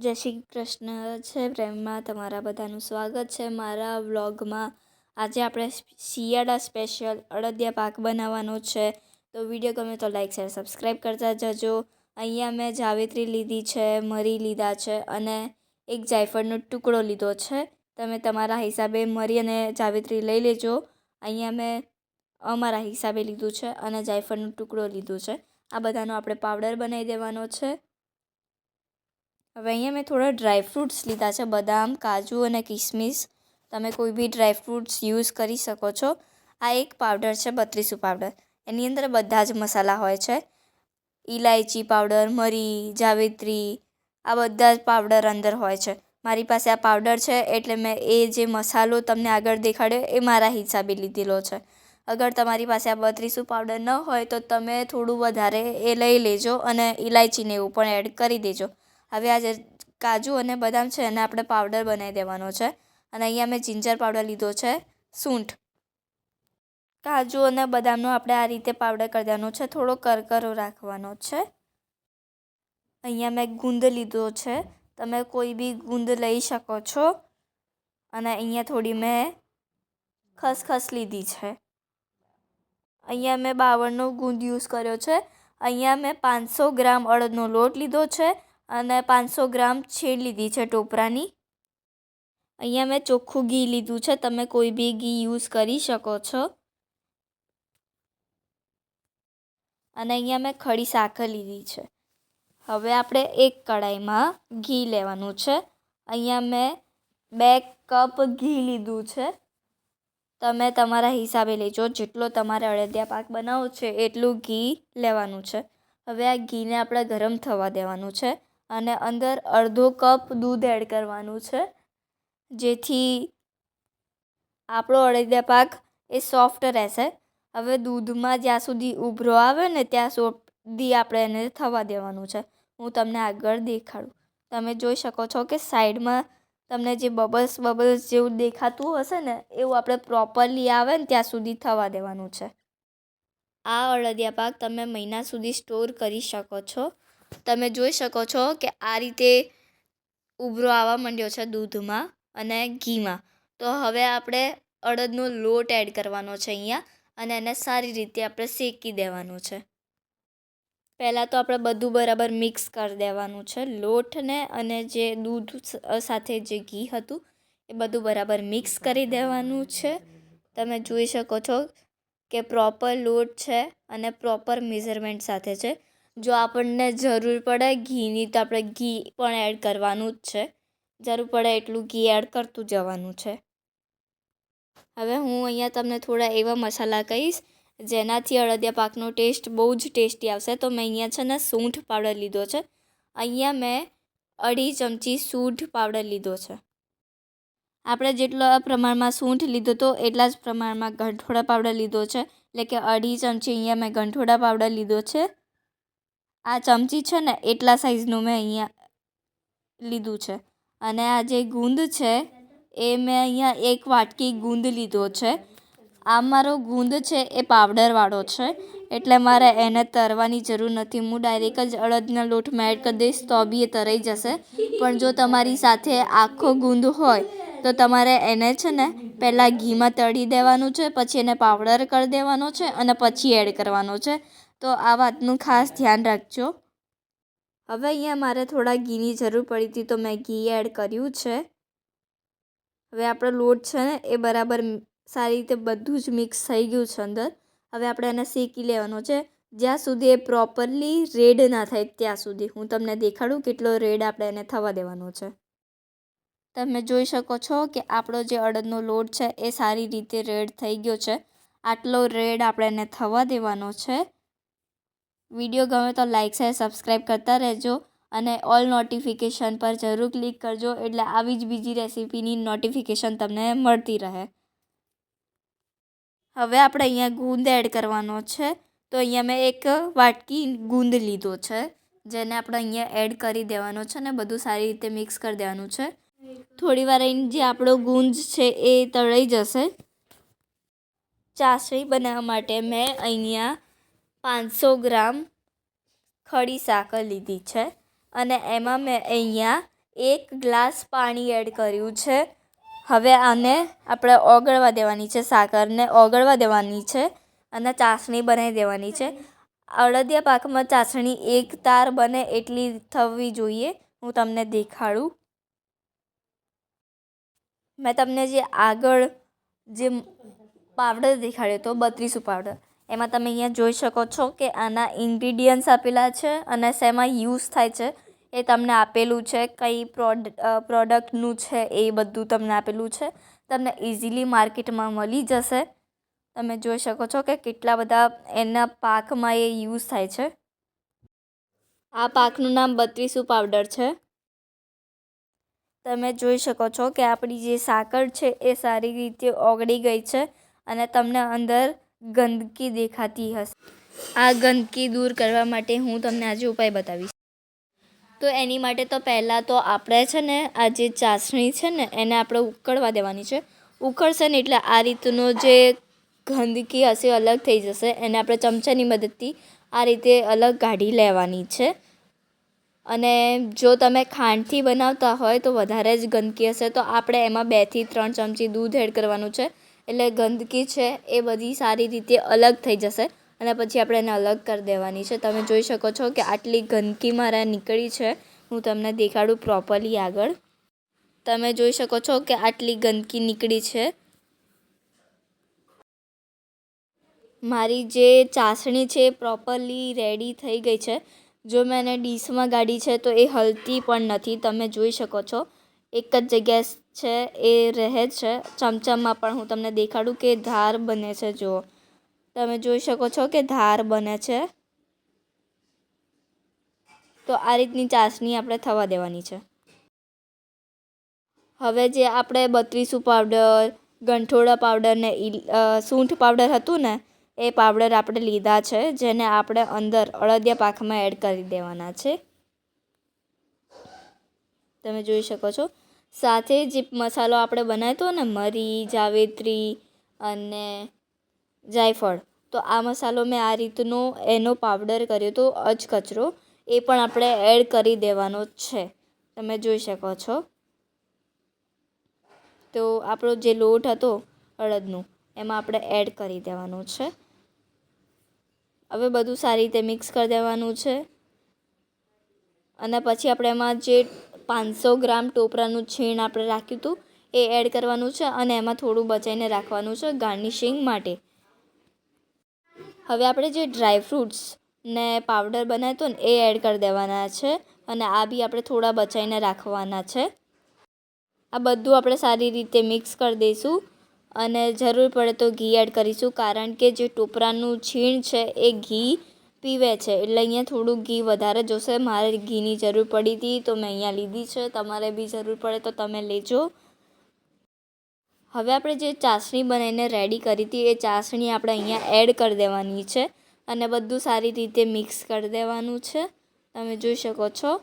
જય શ્રી કૃષ્ણ છે પ્રેમમાં તમારા બધાનું સ્વાગત છે મારા વ્લોગમાં. આજે આપણે શિયાળા સ્પેશિયલ અડદિયા પાક બનાવવાનો છે. તો વીડિયો ગમે તો લાઈક, શેર, સબસ્ક્રાઈબ કરતા જજો. અહીંયા મેં જાવેત્રી લીધી છે, મરી લીધા છે અને એક જાયફળનો ટુકડો લીધો છે. તમે તમારા હિસાબે મરી અને જાવેત્રી લઈ લેજો. અહીંયા મેં અમારા હિસાબે લીધું છે અને જાયફળનો ટુકડો લીધો છે. આ બધાનો આપણે પાવડર બનાવી દેવાનો છે. હવે અહીંયા મેં થોડા ડ્રાયફ્રૂટ્સ લીધા છે, બદામ, કાજુ અને કિસમિસ. તમે કોઈ બી ડ્રાયફ્રૂટ્સ યુઝ કરી શકો છો. આ એક પાવડર છે, બત્રીસું પાવડર એની અંદર બધા જ મસાલા હોય છે. ઇલાયચી પાવડર મરી, જાવેત્રી, આ બધા જ પાવડર અંદર હોય છે. મારી પાસે આ પાવડર છે એટલે મેં એ જે મસાલો તમને આગળ દેખાડ્યો એ મારા હિસાબે લીધેલો છે. અગર તમારી પાસે આ બત્રીસું પાવડર ન હોય તો તમે થોડું વધારે એ લઈ લેજો અને ઇલાયચીને એવું પણ એડ કરી દેજો. હવે આ જે કાજુ અને બદામ છે એને આપણે પાવડર બનાવી દેવાનો છે. અને અહીંયા મેં જિંજર પાવડર લીધો છે, સૂંઠ. કાજુ અને બદામનો આપણે આ રીતે પાવડર કરી દેવાનો છે, થોડો કરકરો રાખવાનો છે. અહીંયા મેં ગુંદ લીધો છે, તમે કોઈ બી ગુંદ લઈ શકો છો. અને અહીંયા થોડી મેં ખસખસ લીધી છે. અહીંયા મેં બાવળનો ગુંદ યુઝ કર્યો છે. અહીંયા મેં પાંચસો ગ્રામ અડદનો લોટ લીધો છે. અને પાંચસો ગ્રામ છેડ લીધી છે ટોપરાની. અહીંયા મેં ચોખ્ખું ઘી લીધું છે, તમે કોઈ બી ઘી યુઝ કરી શકો છો. અને અહીંયા મેં ખડી સાકર લીધી છે. હવે આપણે એક કડાઈમાં ઘી લેવાનું છે. અહીંયા મેં બે કપ ઘી લીધું છે. તમે તમારા હિસાબે લેજો, જેટલો તમારે અડદિયા પાક બનાવવો છે, એટલું ઘી લેવાનું છે. હવે આ ઘીને આપણે ગરમ થવા દેવાનું છે. અને અંદર અડધો કપ દૂધ એડ કરવાનું છે. જેથી આપણો અડદિયા પાક એ સોફ્ટ રહેશે. હવે દૂધમાં જ્યાં સુધી ઉભરો આવે ને ત્યાં સુધી આપણે એને થવા દેવાનું છે. હું તમને આગળ દેખાડું. તમે જોઈ શકો છો કે સાઈડમાં તમને જે બબલ્સ બબલ્સ જેવું દેખાતું હશે ને, એવું આપણે પ્રોપરલી આવે ને ત્યાં સુધી થવા દેવાનું છે. આ અડદિયા પાક તમે મહિના સુધી સ્ટોર કરી શકો છો. તમે જોઈ શકો છો કે આ રીતે ઉભરો આવવા માંડ્યો છે દૂધમાં અને ઘીમાં. તો હવે આપણે અડદનો લોટ એડ કરવાનો છે અહીંયા અને એને સારી રીતે આપણે શેકી દેવાનું છે. પહેલાં તો આપણે બધું બરાબર મિક્સ કરી દેવાનું છે. લોટને અને જે દૂધ સાથે જે ઘી હતું એ બધું બરાબર મિક્સ કરી દેવાનું છે. તમે જોઈ શકો છો કે પ્રોપર લોટ છે અને પ્રોપર મેઝરમેન્ટ સાથે છે. જો આપણને જરૂર પડે, ઘીની તો આપણે ઘી પણ એડ કરવાનું જ છે. જરૂર પડે એટલું ઘી એડ કરતું જવાનું છે. હવે હું અહીંયા તમને થોડા એવા મસાલા કહીશ, જેનાથી અડદિયા પાકનો ટેસ્ટ બહુ જ ટેસ્ટી આવશે. તો મેં અહીંયા છે ને સૂંઠ પાવડર લીધો છે. અહીંયા મેં અઢી ચમચી સૂંઠ પાવડર લીધો છે. આપણે જેટલા પ્રમાણમાં સૂંઠ લીધો હતો એટલા જ પ્રમાણમાં ગંઠોડા પાવડર લીધો છે. એટલે કે અઢી ચમચી અહીંયા મેં ગંઠોડા પાવડર લીધો છે. આ ચમચી છે ને, એટલા સાઇઝનું મેં અહીંયા લીધું છે. અને આ જે ગુંદ છે, એ મેં અહીંયા એક વાટકી ગુંદ લીધો છે. આ મારો ગુંદ છે, એ પાવડરવાળો છે. એટલે મારે એને તરવાની જરૂર નથી. હું ડાયરેક્ટ જ અડદના લોટમાં એડ કરી દઈશ, તો બી એ તરાઈ જશે. પણ જો તમારી સાથે આખો ગુંદ હોય, તો તમારે એને છે ને, પહેલાં ઘીમાં તળી દેવાનું છે, પછી એને પાવડર કરી દેવાનો છે, અને પછી એડ કરવાનો છે. તો આ વાતનું ખાસ ધ્યાન રાખજો. હવે અહીંયા મારે થોડા ઘીની જરૂર પડી હતી તો મેં ઘી એડ કર્યું છે. હવે આપણો લોટ છે ને, એ બરાબર સારી રીતે બધું જ મિક્સ થઈ ગયું છે અંદર. હવે આપણે એને શેકી લેવાનો છે. જ્યાં સુધી એ પ્રોપરલી રેડ ના થાય ત્યાં સુધી. હું તમને દેખાડું કેટલો રેડ આપણે એને થવા દેવાનો છે. તમે જોઈ શકો છો કે આપણો જે અડદનો લોટ છે, એ સારી રીતે રેડ થઈ ગયો છે. આટલો રેડ આપણે એને થવા દેવાનો છે. વીડિયો ગમે તો લાઇક શેર સબસ્ક્રાઈબ કરતા રહેજો અને ઓલ નોટિફિકેશન પર જરૂર ક્લિક કરજો એટલે આવી જ બીજી રેસીપીની નોટિફિકેશન તમને મળતી રહે. હવે આપણે અહીંયા ગુંદ એડ કરવાનો છે. તો અહીંયા મેં એક વાટકી ગુંદ લીધો છે, જેને આપણે અહીંયા એડ કરી દેવાનો છે ને બધું સારી રીતે મિક્સ કરી દેવાનું છે. થોડી વાર જે આપણો ગુંદ છે એ તળાઈ જશે. ચાસણી બનાવવા માટે મેં અહીંયા પાંચસો ગ્રામ ખડી સાકર લીધી છે અને એમાં મેં અહીંયા એક ગ્લાસ પાણી એડ કર્યું છે. હવે આને આપણે ઓગળવા દેવાની છે, સાકરને ઓગળવા દેવાની છે અને ચાસણી બનાવી દેવાની છે. અડદિયા પાકમાં ચાસણી એક તાર બને એટલી થવી જોઈએ. હું તમને દેખાડું. મેં તમને જે આગળ જે પાવડર દેખાડ્યો હતો, બત્રીસું પાવડર એમાં તમે અહીંયા જોઈ શકો છો કે આના ઇન્ગ્રીડિયન્ટ્સ આપેલા છે અને શેમાં યુઝ થાય છે એ તમને આપેલું છે, કઈ પ્રોડ પ્રોડક્ટનું છે એ બધું તમને આપેલું છે. તમને ઇઝીલી માર્કેટમાં મળી જશે. તમે જોઈ શકો છો કે કેટલા બધા એના પાકમાં એ યુઝ થાય છે. આ પાકનું નામ બત્રીસું પાવડર છે. તમે જોઈ શકો છો કે આપણી જે સાકર છે એ સારી રીતે ઓગળી ગઈ છે અને તમને અંદર ગંદકી દેખાતી હશે. આ ગંદકી દૂર કરવા માટે હું તમને આજે ઉપાય બતાવીશ. તો એની માટે તો પહેલાં તો આપણે છે ને, આ જે ચાસણી છે ને, એને આપણે ઉકળવા દેવાની છે. ઉકળશે ને એટલે આ રીતનો જે ગંદકી હશે અલગ થઈ જશે. એને આપણે ચમચાની મદદથી આ રીતે અલગ કાઢી લેવાની છે. અને જો તમે ખાંડથી બનાવતા હોય તો વધારે જ ગંદકી હશે. તો આપણે એમાં બેથી ત્રણ ચમચી દૂધ એડ કરવાનું છે. એટલે ગંદકી છે એ બધી સારી રીતે અલગ થઈ જશે અને પછી આપણે એને અલગ કરી દેવાની છે. તમે જોઈ શકો છો કે આટલી ગંદકી મારા નીકળી છે. હું તમને દેખાડું પ્રોપરલી આગળ. તમે જોઈ શકો છો કે આટલી ગંદકી નીકળી છે. મારી જે ચાસણી છે એ પ્રોપરલી રેડી થઈ ગઈ છે. જો મેં એને ડીશમાં ગાડી છે તો એ હલતી પણ નથી. તમે જોઈ શકો છો. એક જ જગ્યાએ છે, એ રહે છે. ચમચમમાં પણ હું તમને દેખાડું કે ધાર બને છે, જુઓ. તમે જોઈ શકો છો કે ધાર બને છે. તો આ રીતની ચાસણી આપણે થવા દેવાની છે. હવે જે આપણે બત્રીસું પાવડર, ગંઠોળા પાવડર ને સૂંઠ પાવડર હતું ને, એ પાવડર આપણે લીધા છે, જેને આપણે અંદર અળદિયા પાકમાં એડ કરી દેવાના છે. તમે જોઈ શકો છો. સાથે જે મસાલો આપણે બનાવ્યો ને, મરી, જાવેત્રી અને જાયફળ. તો આ મસાલો મેં આ રીતનો, એનો પાવડર કર્યો તો અજકચરો એ પણ આપણે એડ કરી દેવાનો છે. તમે જોઈ શકો છો. તો આપણો જે લોટ હતો, અડદનું, એમાં આપણે એડ કરી દેવાનું છે. હવે બધું સારી રીતે મિક્સ કરી દેવાનું છે. અને પછી આપણે એમાં જે પાંચસો ગ્રામ ટોપરાનું છીણ આપણે રાખ્યું હતું. એ એડ કરવાનું છે અને એમાં થોડું બચાવીને રાખવાનું છે ગાર્નિશિંગ માટે. હવે આપણે જે ડ્રાય ફ્રૂટ્સ ને પાવડર બનાવ્યો હતો ને એ એડ કરી દેવાના છે અને આ બી આપણે થોડા બચાવીને રાખવાના છે. આ બધું આપણે સારી રીતે મિક્સ કરી દઈશું અને જરૂર પડે તો ઘી એડ કરીશું કારણ કે જે ટોપરાનું છીણ છે એ ઘી પીવે છે. એટલે અહીંયા થોડું ઘી વધારે જોશે. મારે ઘીની જરૂર પડી હતી, તો મેં અહીંયા લીધી છે. તમારે બી જરૂર પડે તો તમે લેજો. હવે આપણે જે ચાસણી બનાવીને રેડી કરી હતી, એ ચાસણી આપણે અહીંયા એડ કરી દેવાની છે અને બધું સારી રીતે મિક્સ કરી દેવાનું છે. તમે જોઈ શકો છો.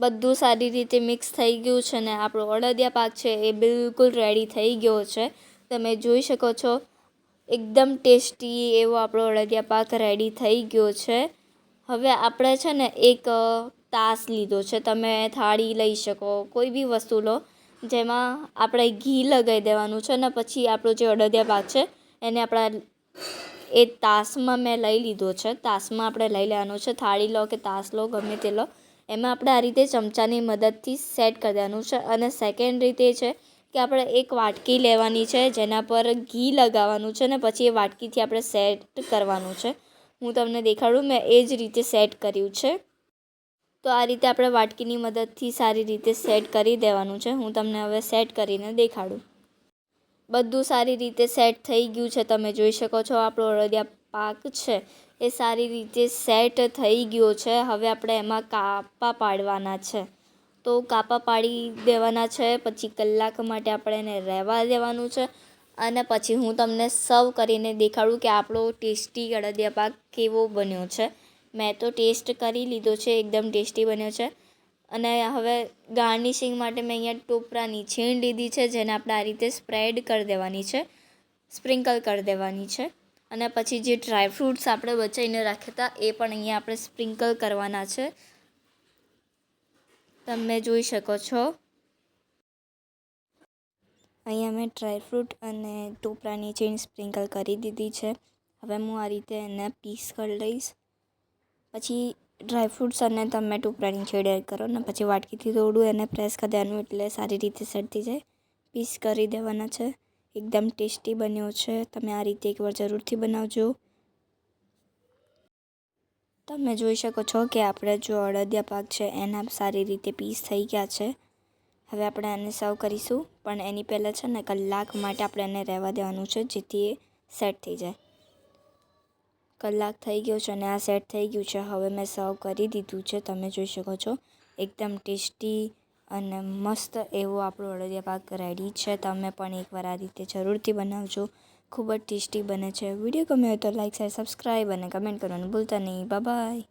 બધું સારી રીતે મિક્સ થઈ ગયું છે ને આપણો અડદિયા પાક છે એ બિલકુલ રેડી થઈ ગયો છે. તમે જોઈ શકો છો એકદમ ટેસ્ટી એવો આપણો અડદિયા પાક રેડી થઈ ગયો છે. હવે આપણે છે ને એક તાસ લીધો છે. તમે થાળી લઈ શકો, કોઈ બી વસ્તુ લો. જેમાં આપણે ઘી લગાવી દેવાનું છે ને પછી આપણો જે અડદિયા પાક છે, એને આપણા એ તાસમાં મેં લઈ લીધો છે. તાસમાં આપણે લઈ લેવાનો છે. થાળી લો કે તાસ લો, ગમે તે લો. એમાં આપણે આ રીતે ચમચાની મદદથી સેટ કરી દેવાનું છે. અને સેકન્ડ રીતે છે કે આપણે એક વાટકી લેવાની છે, જેના પર ઘી લગાવવાનું છે ને પછી એ વાટકીથી આપણે સેટ કરવાનું છે. હું તમને દેખાડું, મેં એ જ રીતે સેટ કર્યું છે. તો આ રીતે આપણે વાટકીની મદદથી સારી રીતે સેટ કરી દેવાનું છે. હું તમને હવે સેટ કરીને દેખાડું. બધું સારી રીતે સેટ થઈ ગયું છે. તમે જોઈ શકો છો, આપણો અડદિયા પાક છે. એ સારી રીતે સેટ થઈ ગયો છે. હવે આપણે એમાં કાપા પાડવાના છે. તો કાપા પાડી દેવાના છે, પછી કલાક માટે આપણે એને રહેવા દેવાનું છે અને પછી હું તમને સર્વ કરીને દેખાડું કે આપણો ટેસ્ટી અડદિયા પાક કેવો બન્યો છે. મેં તો ટેસ્ટ કરી લીધો છે, એકદમ ટેસ્ટી બન્યો છે. અને હવે ગાર્નિશિંગ માટે મેં અહીંયા ટોપરાની છીણ લીધી છે, જેને આપણે આ રીતે સ્પ્રેડ કરી દેવાની છે, સ્પ્રિંકલ કરી દેવાની છે. અને પછી જે ડ્રાયફ્રૂટ્સ આપણે બચાવીને રાખ્યા હતા, એ પણ અહીંયા આપણે સ્પ્રિંકલ કરવાના છે. તમે જોઈ શકો છો. અહીંયા મેં ડ્રાયફ્રૂટ અને ટોપરાની ચેન સ્પ્રિંકલ કરી દીધી છે. હવે હું આ રીતે એને પીસ કરી લઈશ. પછી ડ્રાયફ્રૂટ્સ અને તમે ટોપરાની છેડ એડ કરો ને પછી વાટકીથી થોડું એને પ્રેસ કરી દેવાનું એટલે સારી રીતે સેટ થઈ જાય. પીસ કરી દેવાના છે. એકદમ ટેસ્ટી બન્યો છે. તમે આ રીતે એકવાર જરૂરથી બનાવજો. તમે જોઈ શકો છો કે આપણે જો અડદિયા પાક છે, એના સારી રીતે પીસ થઈ ગયા છે. હવે આપણે આને સર્વ કરીશું, પણ એની પહેલાં છે ને, કલાક માટે આપણે એને રહેવા દેવાનું છે, જેથી એ સેટ થઈ જાય. કલાક થઈ ગયો છે અને આ સેટ થઈ ગયું છે. હવે મેં સર્વ કરી દીધું છે. તમે જોઈ શકો છો, એકદમ ટેસ્ટી અને મસ્ત એવો આપણો અડદિયા પાક રેડી છે. તમે પણ એકવાર આ રીતે જરૂરથી બનાવજો. ખૂબ જ ટેસ્ટી બને છે. વીડિયો ગમ્યો હોય તો લાઇક શેર સબસ્ક્રાઈબ અને કમેન્ટ કરવાનું ભૂલતા નહીં. બાય